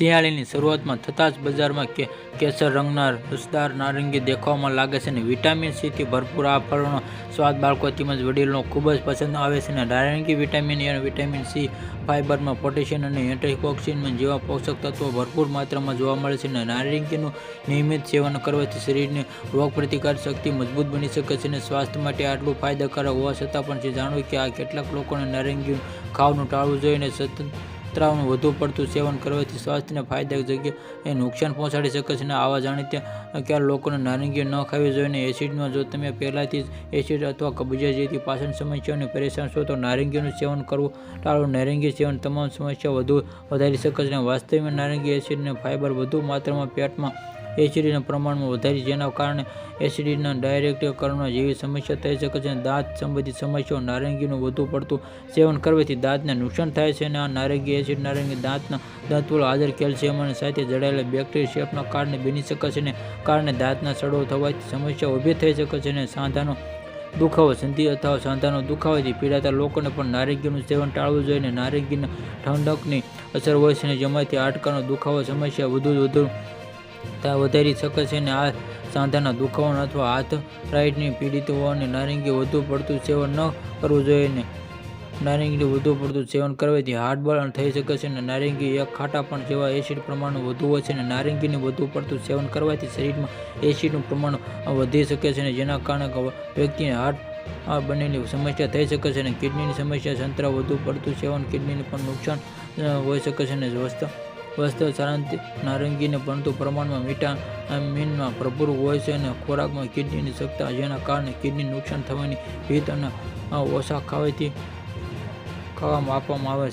શિયાળાની શરૂઆતમાં થતાં જ બજારમાં કે કેસર રંગના રસદાર નારંગી દેખાવામાં લાગે છે અને વિટામિન સીથી ભરપૂર આ ફળનો સ્વાદ બાળકો તેમજ વડીલો ખૂબ જ પસંદ આવે છે અને નારંગી વિટામિન એ અને વિટામિન સી ફાઇબરમાં પોટેશિયમ અને એન્ટીઓક્સિડન્ટ જેવા પોષક તત્વો ભરપૂર માત્રામાં જોવા મળે છે અને નારંગીનું નિયમિત સેવન કરવાથી શરીરની રોગપ્રતિકાર શક્તિ મજબૂત બની શકે છે અને સ્વાસ્થ્ય માટે આટલું ફાયદાકારક હોવા છતાં પણ જે જાણવું કે આ કેટલાક લોકોને નારંગી ખાવાનું ટાળવું જોઈએ અને સતત ત્રાવનું વધુ પડતું સેવન કરવાથી સ્વાસ્થ્યને ફાયદાક જગ્યાએ નુકસાન પહોંચાડી શકે છે. અને આવા જાણીતા ક્યારે લોકોને નારંગી ન ખાવી જોઈએ. અને એસિડમાં જો તમે પહેલાંથી જ એસિડ અથવા કબજિયાત જેવી પાચન સમસ્યાઓને પરેશાન છો, તો નારંગીનું સેવન કરવું ટાળવું નારંગી સેવન તમામ સમસ્યા વધુ વધારી શકે છે. અને વાસ્તવમાં નારંગી એસિડ અને ફાઇબર વધુ માત્રામાં પેટમાં એસિડના પ્રમાણમાં વધારી જેના કારણે એસિડિટીના ડાયરેક્ટકરણ જેવી સમસ્યા થઈ શકે છે. દાંત સંબંધિત સમસ્યાઓ નારંગીનું વધુ પડતું સેવન કરવાથી દાંતને નુકસાન થાય છે અને આ નારંગી એસિડ નારંગી દાંતના દાંતવોળ હાજર કેલ્શિયમ અને સાથે જોડાયેલા બેક્ટેરિયા શેપના કારણે બની શકે છે અને કારણે દાંતના સડો થવાથી સમસ્યા ઊભી થઈ શકે છે અને સાંધાનો દુખાવો, સંધિ અથવા સાંધાનો દુખાવાથી પીડાતા લોકોને પણ નારંગીનું સેવન ટાળવું જોઈએ અને નારંગીના ઠંડકની અસર હોય છે અને જેમાંથી હાડકાનો દુખાવો, સમસ્યા વધુ વધુ વધારી શકે છે અને આ સાંધાના દુખાવાનો અથવા હાથ રાઇડની પીડિત હોવાને નારંગી વધુ પડતું સેવન ન કરવું જોઈએ ને. નારંગીનું વધુ પડતું સેવન કરવાથી હાર્ટ થઈ શકે છે અને નારંગી એક ખાટા પણ જેવા એસિડ પ્રમાણનું વધુ હોય છે અને નારંગીનું વધુ પડતું સેવન કરવાથી શરીરમાં એસિડનું પ્રમાણ વધી શકે છે અને જેના કારણે વ્યક્તિને હાર્ટ આ બનેલી સમસ્યા થઈ શકે છે અને કિડનીની સમસ્યા સંતરા વધુ પડતું સેવન કિડનીને પણ નુકસાન હોઈ શકે છે અને વસ્તુ વસ્તુ સારાંત, નારંગીને પરંતુ પ્રમાણમાં વિટામિનમાં ભરપૂર હોય છે અને ખોરાકમાં કિડનીની સત્તા જેના કારણે કિડની નુકસાન થવાની રીત અને ઓછા ખાવાથી ખાવામાં આપવામાં આવે